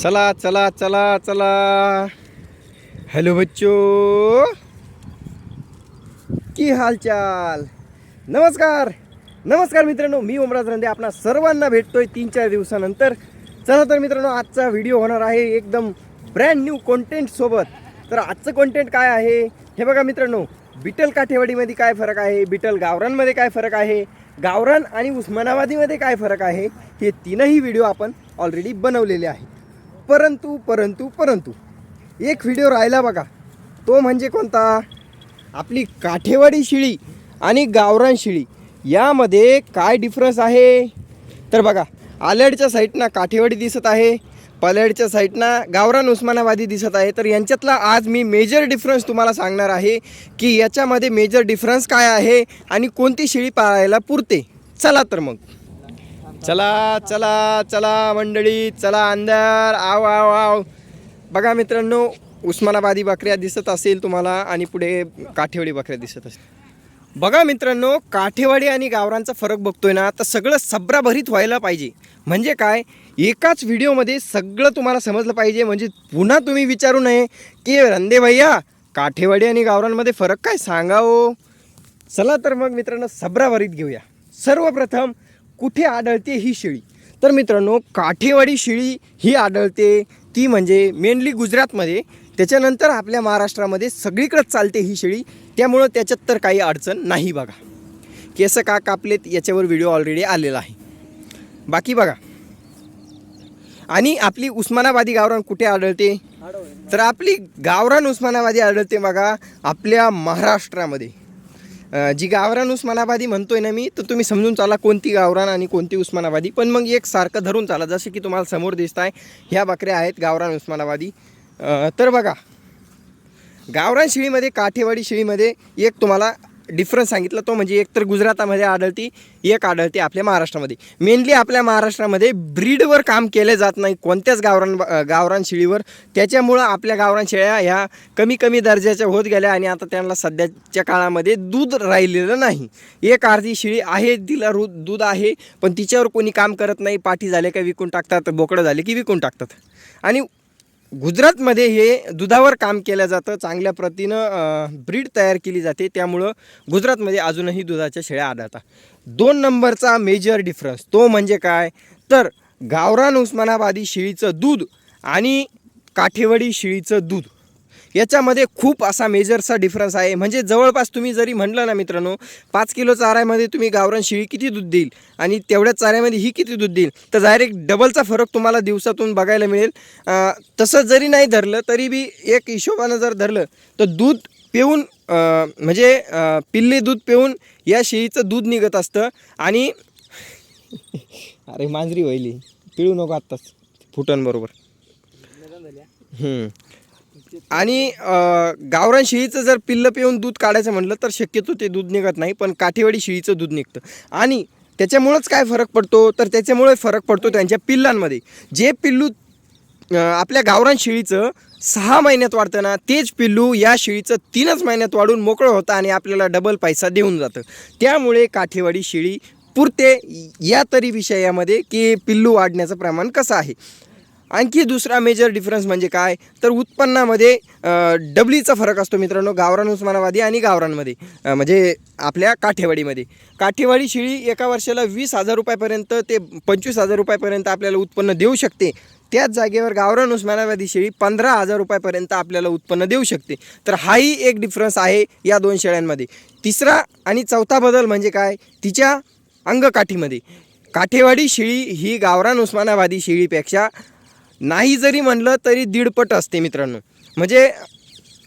चला चला चला चला. हॅलो बच्चो. की हालचाल? नमस्कार. नमस्कार मित्रांनो मी ओमराज रंदे. आपणा सर्वांना भेटतोय तीन चार दिवसानंतर. चला तर मित्रांनो आजचा व्हिडिओ होणार आहे एकदम ब्रँड न्यू कॉन्टेंट सोबत. तर आजचं कॉन्टेंट काय आहे? हे बघा मित्रांनो बिटल काठेवाडीमध्ये काय फरक आहे? बिटल गावरांमध्ये काय फरक आहे? गावरान आणि उस्मानाबादीमध्ये काय फरक आहे? हे तीनही व्हिडिओ आपण ऑलरेडी बनवलेले आहे परंतु परंतु परंतु. एक व्हिडिओ राहिला बघा. तो म्हणजे कोणता? आपली काठेवाडी शिळी आणि गावरान शिळी. यामध्ये काय डिफरन्स आहे? तर बघा आलेडच्या साईडनं काठेवाडी दिसत आहे. पलेडच्या साईडनं गावरान उस्मानाबादी दिसत आहे. तर यांच्यातला आज मी मेजर डिफरन्स तुम्हाला सांगणार आहे की याच्यामध्ये मेजर डिफरन्स काय आहे आणि कोणती शिळी पाळायला पुरते. चला तर मग. चला चला चला मंडळी चला अंधार आव आव आव. बघा मित्रांनो उस्मानाबादी बकऱ्या दिसत असेल तुम्हाला आणि पुढे काठेवाडी बकऱ्या दिसत असेल. बघा मित्रांनो काठेवाडी आणि गावरांचा फरक बघतोय ना तर सगळं सब्राभरीत व्हायला पाहिजे. म्हणजे काय? एकाच व्हिडिओमध्ये सगळं तुम्हाला समजलं पाहिजे. म्हणजे पुन्हा तुम्ही विचारू नये की रंदे भैया काठेवाडी आणि गावरांमध्ये फरक काय? सांगा हो. चला तर मग मित्रांनो सब्राभरीत घेऊया. सर्वप्रथम कुठे आढळते ही शेळी? तर मित्रांनो काठेवाडी शेळी ही आढळते. ती म्हणजे मेनली गुजरातमध्ये. त्याच्यानंतर आपल्या महाराष्ट्रामध्ये सगळीकडंच चालते ही शेळी. त्यामुळं त्याच्यात तर काही अडचण नाही बघा. केस का कापलेत याच्यावर व्हिडिओ ऑलरेडी आलेला आहे. बाकी बघा. आणि आपली उस्मानाबादी गावरान कुठे आढळते? तर आपली गावरान उस्मानाबादी आढळते बघा आपल्या महाराष्ट्रामध्ये. जी गावरान उस्मानाबादी म्हणतोय ना मी तर तुम्ही समजून चाला कोणती गावरान आणि कोणती उस्मानाबादी. पण मग एक सारखं धरून चाला जसे की तुम्हाला समोर दिसत आहे ह्या बकऱ्या आहेत गावरान उस्मानाबादी. तर बघा गावरान शेळीमध्ये काठेवाडी शेळीमध्ये एक तुम्हाला डिफरन्स सांगितलं तो म्हणजे एक तर गुजरातामध्ये आढळती एक आढळते आपल्या महाराष्ट्रामध्ये. मेनली आपल्या महाराष्ट्रामध्ये ब्रीडवर काम केले जात नाही कोणत्याच गावरान गावरान शेळीवर. त्याच्यामुळं आपल्या गावरान शेळ्या ह्या कमी कमी दर्जाच्या होत गेल्या आणि आता त्यांना सध्याच्या काळामध्ये दूध राहिलेलं नाही. एक अर्धी शेळी आहे तिला रू दूध आहे पण तिच्यावर कोणी काम करत नाही पाठी झाले का विकून टाकतात बोकडं झाले की विकून टाकतात. आणि गुजरातमध्ये हे दुधावर काम केलं जातं चांगल्या प्रतीनं ब्रीड तयार केली जाते. त्यामुळं गुजरातमध्ये अजूनही दुधाच्या शेळ्या आढळतात. दोन नंबरचा मेजर डिफरन्स तो म्हणजे काय? तर गावरान उस्मानाबादी शेळीचं दूध आणि काठेवाडी शेळीचं दूध. याच्यामध्ये खूप असा मेजरचा डिफरन्स आहे. म्हणजे जवळपास तुम्ही जरी म्हटलं ना मित्रांनो पाच किलो चाऱ्यामध्ये तुम्ही गावरान शेळी किती दूध देईल? आणि तेवढ्याच चाऱ्यामध्ये ही किती दूध देईल? तर डायरेक्ट डबलचा फरक तुम्हाला दिवसातून बघायला मिळेल. तसं जरी नाही धरलं तरी बी एक हिशोबानं जर धरलं तर दूध पिऊन म्हणजे पिल्ले दूध पिऊन या शेळीचं दूध निघत असतं. आणि अरे मांजरी व्हायली. पिळू नको आत्ताच. फुटांबरोबर. आणि गावरान शेळीचं जर पिल्लं पिऊन दूध काढायचं म्हटलं तर शक्यतो ते दूध निघत नाही पण काठेवाडी शेळीचं दूध निघतं. आणि त्याच्यामुळंच काय फरक पडतो? तर त्याच्यामुळे फरक पडतो त्यांच्या पिल्लांमध्ये. जे पिल्लू आपल्या गावरान शेळीचं सहा महिन्यात वाढतं ना तेच पिल्लू या शेळीचं तीनच महिन्यात वाढून मोकळं होतं आणि आपल्याला डबल पैसा देऊन जातं. त्यामुळे काठेवाडी शेळी पुरते या तरी विषयामध्ये की पिल्लू वाढण्याचं प्रमाण कसं आहे? आणखी दुसरा मेजर डिफरन्स म्हणजे काय? तर उत्पन्नामध्ये डबलीचा फरक असतो मित्रांनो गावरान उस्मानाबादी आणि गावरांमध्ये म्हणजे आपल्या काठेवाडीमध्ये. काठेवाडी शेळी एका वर्षाला वीस हजार रुपयापर्यंत ते पंचवीस हजार रुपयापर्यंत आपल्याला उत्पन्न देऊ शकते. त्याच जागेवर गावरान उस्मानाबादी शेळी पंधरा हजार रुपयापर्यंत आपल्याला उत्पन्न देऊ शकते. तर हाही एक डिफरन्स आहे या दोन शेळ्यांमध्ये. तिसरा आणि चौथा बदल म्हणजे काय? तिच्या अंगकाठीमध्ये. काठेवाडी शेळी ही गावरान उस्मानाबादी शेळीपेक्षा नाही जरी म्हणलं तरी दीडपट असते मित्रांनो. म्हणजे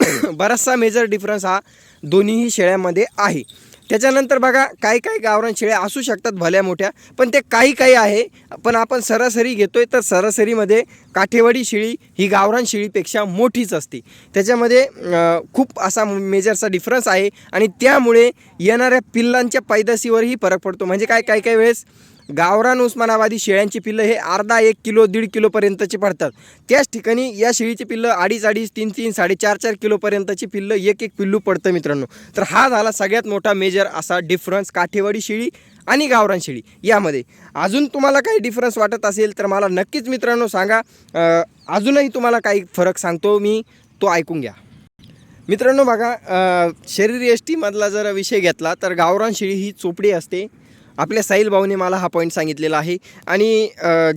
बराचसा मेजर डिफरन्स हा दोन्हीही शेळ्यामध्ये आहे. त्याच्यानंतर बघा काही काही गावरान शेळ्या असू शकतात भल्या मोठ्या पण ते काही काही आहे. पण आपण सरासरी घेतोय तर सरासरीमध्ये काठेवाडी शेळी ही गावरान शेळीपेक्षा मोठीच असते. त्याच्यामध्ये खूप असा मेजरचा डिफरन्स आहे आणि त्यामुळे येणाऱ्या पिल्लांच्या पैदाशीवरही फरक पडतो. म्हणजे काय काही काही वेळेस गावरान उस्मानाबादी शेळ्यांची पिल्लं हे अर्धा एक किलो दीड किलोपर्यंतची पडतात. त्याच ठिकाणी या शेळीची पिल्लं अडीच अडीच तीन तीन साडेचार चार किलोपर्यंतची पिल्लं एक एक पिल्लू पडतं मित्रांनो. तर हा झाला सगळ्यात मोठा मेजर असा डिफरन्स काठेवाडी शेळी आणि गावरान शेळी यामध्ये. अजून तुम्हाला काही डिफरन्स वाटत असेल तर मला नक्कीच मित्रांनो सांगा. अजूनही तुम्हाला काही फरक सांगतो मी तो ऐकून घ्या. मित्रांनो बघा शरीर यष्टीमधला जर विषय घेतला तर गावरान शेळी ही चोपडी असते. आपल्या साहिल भाऊने मला हा पॉईंट सांगितलेला आहे. आणि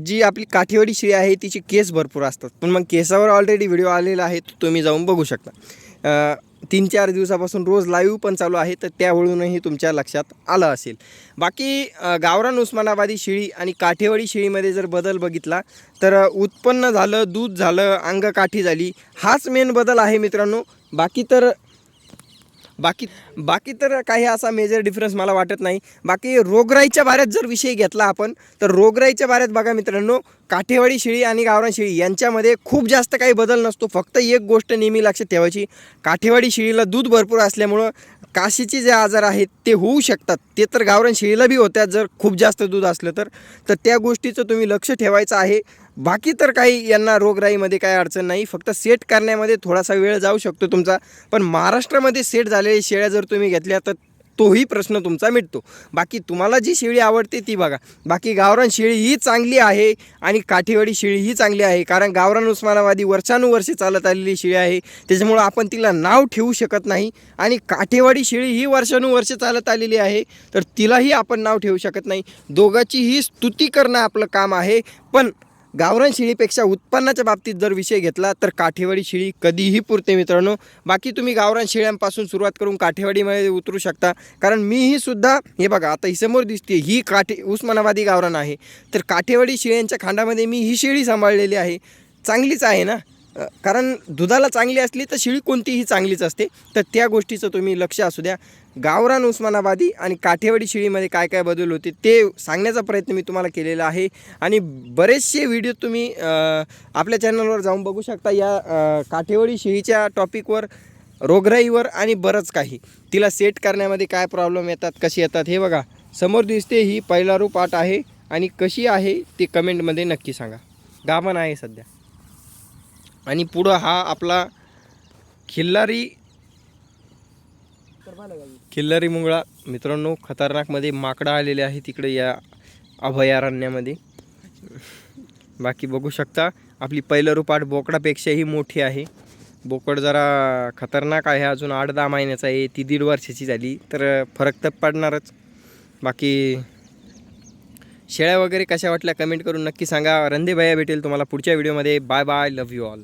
जी आपली काठीवाडी शेळी आहे तिची केस भरपूर असतात. पण मग केसावर ऑलरेडी व्हिडिओ आलेला आहे तो तुम्ही जाऊन बघू शकता. तीन चार दिवसापासून रोज लाईव्ह पण चालू आहे तर त्यावरूनही तुमच्या लक्षात आलं असेल. बाकी गावरान उस्मानाबादी शेळी आणि काठेवाडी शेळीमध्ये जर बदल बघितला तर उत्पन्न झालं दूध झालं अंगकाठी झाली हाच मेन बदल आहे मित्रांनो. बाकी तर बाकी बाकी तर काही असा मेजर डिफरन्स मला वाटत नाही. बाकी रोगराईच्या बाऱ्यात जर विषय घेतला आपण तर रोगराईच्या बाऱ्यात बघा मित्रांनो काठेवाडी शेळी आणि गावरान शेळी यांच्यामध्ये खूप जास्त काही बदल नसतो. फक्त एक गोष्ट नेहमी लक्षात ठेवायची काठेवाडी शेळीला दूध भरपूर असल्यामुळं काशीचे जे आजार आहेत ते होऊ शकतात. ते तर गावरान शेळीला बी होत्यात जर खूप जास्त दूध असलं तर. तर त्या गोष्टीचं तुम्ही लक्ष ठेवायचं आहे. बाकी तर काही यांना रोगराईमध्ये काही अडचण नाही. फक्त सेट करण्यामध्ये थोडासा वेळ जाऊ शकतो तुमचा. पण महाराष्ट्रामध्ये सेट झालेल्या शेळ्या जर तुम्ही घेतल्या तर तोही प्रश्न तुमचा मिटतो. बाकी तुम्हाला जी शेळी आवडते ती बघा. बाकी गावरान शेळी ही चांगली आहे आणि काठीवाडी शेळी ही चांगली आहे. कारण गावरान उस्मानाबादी वर्षानुवर्षे चालत आलेली शेळी आहे. त्याच्यामुळं आपण तिला नाव ठेवू शकत नाही. आणि काठेवाडी शेळी ही वर्षानुवर्षे चालत आलेली आहे. तर तिलाही आपण नाव ठेवू शकत नाही. दोघाचीही स्तुती करणं आपलं काम आहे. पण गावरान शेळीपेक्षा उत्पन्नाच्या बाबतीत जर विषय घेतला तर काठेवाडी शेळी कधीही पुरते मित्रांनो. बाकी तुम्ही गावरान शेळ्यांपासून सुरुवात करून काठेवाडीमध्ये उतरू शकता. कारण मीही सुद्धा हे बघा आता ही समोर दिसते ही काठे उस्मानाबादी गावरान आहे. तर काठेवाडी शेळ्यांच्या खांडामध्ये मी ही शेळी सांभाळलेली आहे. चांगलीच आहे ना? कारण दुधाला चांगली असली तर शिळी कोणतीही चांगलीच असते. तर त्या गोष्टीचं तुम्ही लक्ष असू द्या. गावरान उस्मानाबादी आणि काठेवाडी शिळीमध्ये काय काय बदल होते ते सांगण्याचा प्रयत्न मी तुम्हाला केलेला आहे. आणि बरेचसे व्हिडिओ तुम्ही आपल्या चॅनलवर जाऊन बघू शकता. या काठेवाडी शिळीच्या टॉपिकवर रोगराईवर आणि बरंच काही. तिला सेट करण्यामध्ये काय प्रॉब्लेम येतात कशी येतात हे बघा. समोर दिसते ही पहिला रूप आहे आणि कशी आहे ते कमेंटमध्ये नक्की सांगा. गाभण आहे सध्या. आणि पुढं हा आपला खिल्लारी खिल्लारी मुंगळा. मित्रांनो खतरनाकमध्ये माकडं आलेले आहे तिकडे या अभयारण्यामध्ये. बाकी बघू शकता आपली पहिलं रुपाट बोकडापेक्षाही मोठी आहे. बोकड जरा खतरनाक आहे अजून आठ दहा महिन्याचा आहे ती दीड वर्षाची झाली तर फरक तर पडणारच. बाकी शेळ्या वगैरे कशा वाटल्या कमेंट करून नक्की सांगा. रंदे भैया भेटेल तुम्हाला पुढच्या व्हिडिओमध्ये. Bye bye love you all